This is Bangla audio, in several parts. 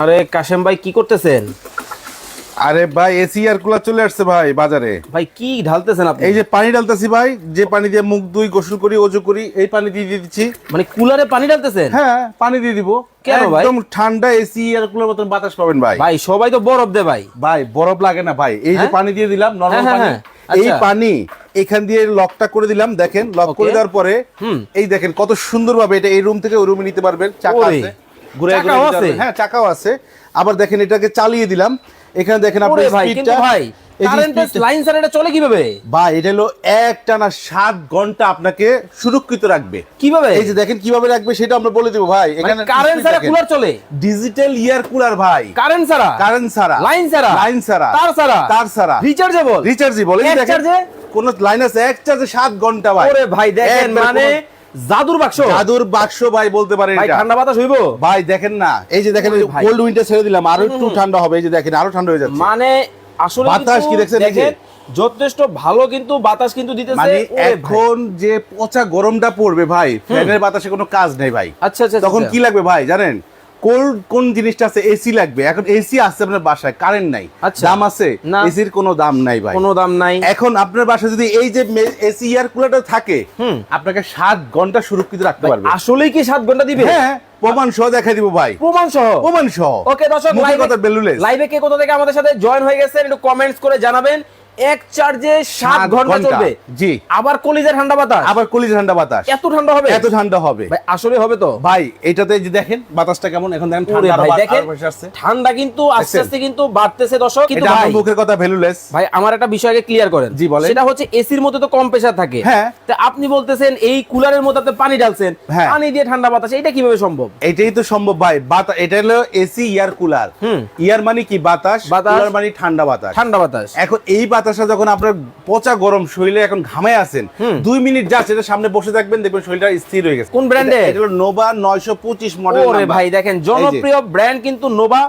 আরে কাশেম ভাই কি করতেছেন? আরে ভাই এসি আর কুলার চলে আসছে ভাই বাজারে। ভাই কি ঢালতেছেন আপনি? এই যে পানি ডালতেছি ভাই যে পানি দিয়ে মুখ দুই গোসল করি ওজু করি এই পানি দিয়ে দিয়ে দিচ্ছি। মানে কুলারে পানি ঢালতেছেন? হ্যাঁ পানি দিয়ে দিব। কেন ভাই? একদম ঠান্ডা এসি আর কুলার মতন বাতাস পাবেন ভাই। ভাই সবাই তো বরফ দে ভাই। ভাই বরফ লাগে না ভাই। এই যে হ্যাঁ? পানি দিয়ে দিলাম নরমাল হ্যাঁ, পানি। হ্যাঁ, এই আচ্ছা। পানি এখান দিয়ে লকটা করে দিলাম দেখেন লক করে দেওয়ার পরে হুম। এই দেখেন কত সুন্দর ভাবে এটা এই রুম থেকে ওই রুমে নিতে পারবেন চাকা আছে। ঘুরে চাকাও আছে? হ্যাঁ চাকাও আছে। আবার দেখেন এটাকে চালিয়ে দিলাম। এখানে দেখেন কিন্তু স্পিডটা ভাই লাইন স্যার এটা চলে কীভাবে? ভাই এটা হলো এক টানা সাত ঘণ্টা আপনাকে সুরক্ষিত রাখবে। কীভাবে? এই যে দেখেন কীভাবে রাখবে সেটা আমরা বলে দেবো ভাই। মানে কারেন্ট ছাড়া কুলার চলে? ডিজিটাল ইয়ার কুলার ভাই। কারেন্ট ছাড়া কারেন্ট ছাড়া লাইন ছাড়া লাইন ছাড়া তার ছাড়া তার ছাড়া রিচার্জেবল রিচার্জেবল এই দেখেন কোন লাইন আছে এক চার্জে সাত ঘণ্টা ভাই। ওরে ভাই দেখেন মানে জাদুর বাক্স। জাদুর বাক্স ভাই বলতে পারেন ভাই ঠান্ডা বাতাস হইবো? ভাই দেখেন না। এই যে দেখেন কোল্ড উইন্টার ছেড়ে দিলাম আরও একটু ঠান্ডা হবে এই যে দেখেন আরও ঠান্ডা হয়ে যাচ্ছে। মানে আসলে বাতাস কি দেখছেন? দেখেন যথেষ্ট ভালো কিন্তু বাতাস কিন্তু দিতেছে। মানে এখন যে পচা গরমটা পড়বে ভাই ফ্যানের বাতাসে কোনো কাজ নেই ভাই। আচ্ছা আচ্ছা তখন আচ্ছা। কি লাগবে ভাই জানেন? কোল্ড কোন জিনিসটা আছে? এসি লাগবে। এখন এসি আছে আপনার বাসায় কারেন্ট নাই। আচ্ছা। দাম আছে? এসির কোনো দাম নাই ভাই। কোনো দাম নাই। এখন আপনার বাসায় যদি এই যে এসি এয়ার কুলারটা থাকে। আপনাকে সাত ঘণ্টা সুরক্ষিত রাখতে পারবে। আসলেই কি সাত ঘণ্টা দিবে? হ্যাঁ প্রমাণ সহ দেখাই দিব ভাই। প্রমাণ সহ প্রমাণ সহ ওকে দর্শক লাইভে কথা বেলুলে লাইভে কে কোথা থেকে আমাদের সাথে জয়েন হয়ে গেছেন একটু কমেন্টস করে জানাবেন। এক চার্জে ঘণ্টা। চলবে। জি। আবার কলিজা ঠান্ডা বাতাস। আবার কলিজ ঠান্ডা বাতাস। এত ঠান্ডা হবে? এত ঠান্ডা হবে। ভাই আসলে হবে তো। ভাই এটাতে যে দেখেন বাতাসটা কেমন? এখন দেখেন ঠান্ডা ভাই দেখেন ঠান্ডা কিন্তু আস্তে আস্তে কিন্তু বাড়তেছে দর্শক। কিন্তু ভাই মুখের কথা ভ্যালুলেস ভাই আমার একটা বিষয়কে ক্লিয়ার করেন। জি, বলেন। সেটা হচ্ছে এসির মধ্যে তো কম প্রেসার থাকে। হ্যাঁ। তা আপনি বলতেছেন এই কুলারের মধ্যে আপনি পানি ঢালছেন। হ্যাঁ। পানি দিয়ে ঠান্ডা বাতাস এটা কীভাবে সম্ভব? এটাই তো সম্ভব ভাই। বাতাস এটা হলো এসি ইয়ার কুলার হুম। ইয়ার মানে কি? বাতাস। বাতাস। মানে ঠান্ডা বাতাস। ঠান্ডা বাতাস। এখন এই বাতাসটা যখন আপনার পচা গরম শরীরে এখন ঘামে আছেন দুই মিনিট যাচ্ছে এটা সামনে বসে থাকবেন দেখবেন শরীরটা স্থির হয়ে গেছে। কোন এর? এটা হলো নোভা নয়শো পঁচিশ মডেল ওরে ভাই দেখেন জনপ্রিয় ব্র্যান্ড কিন্তু নোভা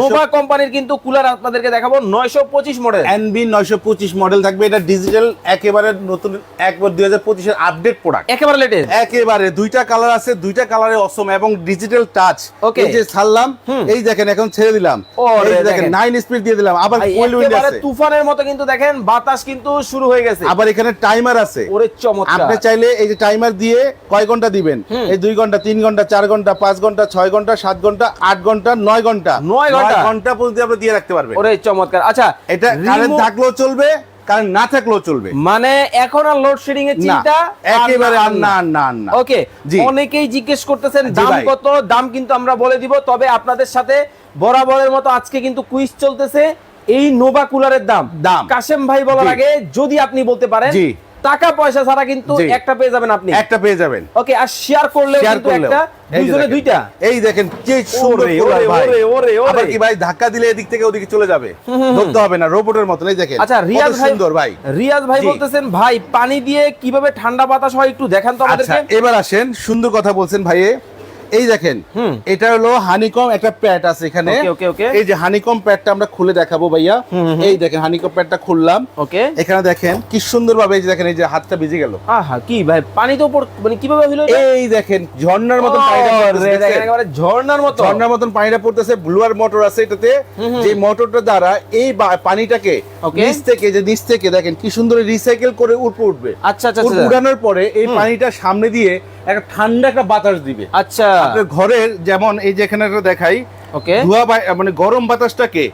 নোভা কোম্পানির কিন্তু কুলার আপনাদেরকে দেখাবো নয়শো পঁচিশ মডেল এনবি নয়শো পঁচিশ মডেল থাকবে। এটা ডিজিটাল একেবারে নতুন একবার দুই হাজার পঁচিশের আপডেট প্রোডাক্ট একেবারে লেটেস্ট একেবারে দুইটা কালার আছে দুইটা কালারে অসম এবং ডিজিটাল টাচ Okay. এই যে ছাড়লাম এই দেখেন এখন ছেড়ে দিলাম। ওরে এই দেখেন। নাইন স্পিড দিয়ে দিলাম। আবার ফুল উইন্ড আছে। তুফানের মতো কিন্তু দেখেন বাতাস কিন্তু শুরু হয়ে গেছে। আবার এখানে টাইমার আছে। ওরে চমৎকার। আপনি চাইলে এই যে টাইমার দিয়ে কয় ঘণ্টা দিবেন? এই দুই ঘণ্টা তিন ঘণ্টা চার ঘণ্টা পাঁচ ঘণ্টা ছয় ঘণ্টা সাত ঘণ্টা আট ঘণ্টা নয় ঘণ্টা। নয় ঘণ্টা? ঘণ্টা পর্যন্ত আপনি দিয়ে রাখতে পারবেন। ওরে চমৎকার। আচ্ছা এটা কারেন্ট থাকলেও চলবে কারেন্ট না থাকলেও চলবে। মানে এখন আর লোডশেডিং এর চিন্তা একেবারে আর না আর না আর না ওকে। অনেকেই জিজ্ঞেস করতেছেন দাম কত? দাম কিন্তু আমরা বলে দিব তবে আপনাদের সাথে বরাবরের মতো আজকে কিন্তু কুইজ চলতেছে। এই নোভা কুলারের দাম দাম। কাশেম ভাই বলার আগে যদি আপনি বলতে পারেন। টাকা পয়সা ছাড়া কিন্তু একটা পেয়ে যাবেন আপনি। একটা পেয়ে যাবেন। ওকে আর শেয়ার শেয়ার কিন্তু একটা দুইজনে দুইটা। এই দেখেন কি সুন্দর ওরে, ওরে, ভাই। ওরে, ওরে। আবার কি ভাই ধাক্কা দিলে এদিক থেকে ওদিকে চলে যাবে? ধরতে হবে না রোবটের মতন এই দেখেন। আচ্ছা রিয়াজ ভাই সুন্দর ভাই। রিয়াজ ভাই বলতেছেন ভাই পানি দিয়ে কীভাবে ঠান্ডা বাতাস হয় একটু দেখান তো আচ্ছা আমাদেরকে এবার আসেন সুন্দর কথা বলছেন ভাইয়ে। এই দেখেন। এটা হলো হানিকম একটা প্যাড আছে এখানে। এই যে হানিকম প্যাডটা আমরা খুলে দেখাবো ভাইয়া। এই দেখেন হানিকম প্যাডটা খুললাম। ওকে এখানে দেখেন কি সুন্দর ভাবে এই যে দেখেন এই যে হাতটা ভিজে গেল। আহা কি ভাই পানি তো উপর মানে কীভাবে হলো এই দেখেন ঝর্ণার মতন পানিটা? একেবারে ঝর্ণার মতো। ঝর্ণার মতন পানিটা পড়তেছে ব্লুয়ার মোটর আছে এটাতে। যে মোটরটা দ্বারা এই পানিটাকে নিচ থেকে যে নিচ থেকে দেখেন কি সুন্দর রিসাইকেল করে উপরে উঠবে। আচ্ছা আচ্ছা উঠ- আচ্ছা। পরে এই পানিটা সামনে দিয়ে একটা ঠান্ডা একটা বাতাস দিবে। আচ্ছা। আপনার ঘরের যেমন এই যে এখানে দেখাই ওকে। ধোয়া মানে গরম বাতাসটাকে।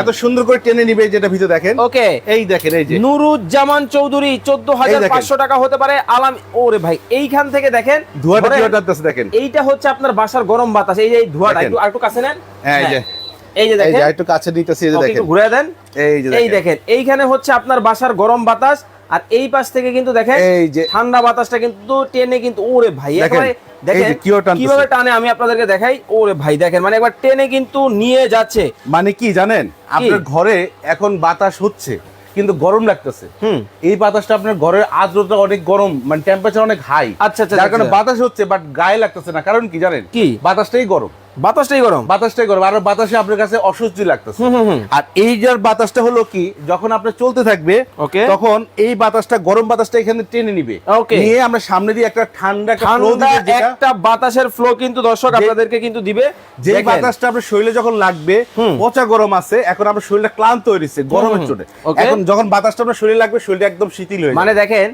এত সুন্দর করে টেনে নিবে যেটা ভিতরে দেখেন। ওকে। এই দেখেন এই যে। নুরুজ্জামান চৌধুরী চোদ্দ হাজার দেখেন। পাঁচশো টাকা হতে পারে। আলাম ওরে ভাই এইখান থেকে দেখেন ধোয়াটা ধোয়াটা দেখেন। এইটা হচ্ছে আপনার বাসার গরম বাতাস। এই যে ধোঁয়াটা একটু আরেকটু কাছে নেন। হ্যাঁ, এই যে। এই যে দেখেন। একটু কাছে নিতেছি এই যে দেখেন একটু ঘুরে দেন। এই যে এই দেখেন। এইখানে হচ্ছে আপনার বাসার গরম বাতাস। আর এই পাশ থেকে কিন্তু দেখেন এই যে ঠান্ডা বাতাসটা কিন্তু টেনে কিন্তু ওরে ভাই একেবারে দেখেন কীভাবে টানে আমি আপনাদেরকে দেখাই। ওরে ভাই দেখেন মানে একবার টেনে কিন্তু নিয়ে যাচ্ছে। মানে কি জানেন? আপনার ঘরে এখন বাতাস হচ্ছে কিন্তু গরম লাগতেছে। হুম। এই বাতাসটা আপনার ঘরের আর্দ্রতা অনেক গরম মানে টেম্পারেচার অনেক হাই আচ্ছা, আচ্ছা, যার কারণে আচ্ছা। বাতাস হচ্ছে বাট গায়ে লাগতেছে না। কারণ কি জানেন? কি? বাতাসটাই গরম। বাতাসটাই গরম। বাতাসটাই গরম আর বাতাসে আপনার কাছে লাগতেছে। আর এই যার বাতাসটা হলো কি যখন চলতে থাকবে Okay. তখন এই বাতাসটা গরম বাতাসটা এখানে টেনে নিবে। Okay. নিয়ে আমরা সামনে দিয়ে একটা ঠান্ডা ঠান্ডা একটা বাতাসের ফ্লো কিন্তু দর্শক আপনাদেরকে কিন্তু দিবে। যে বাতাসটা আপনার শরীরে যখন লাগবে পচা গরম আছে এখন আপনার শরীরটা ক্লান্ত হয়ে গরমের চোটে. এখন যখন বাতাসটা আপনার শরীরে লাগবে শরীরটা একদম শিথিল হয়ে মানে দেখেন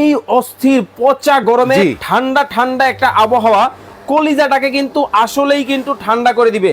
এই অস্থির পচা গরমে ঠান্ডা ঠান্ডা একটা আবহাওয়া কলিজাটাকে কিন্তু আসলেই কিন্তু ঠান্ডা করে দিবে।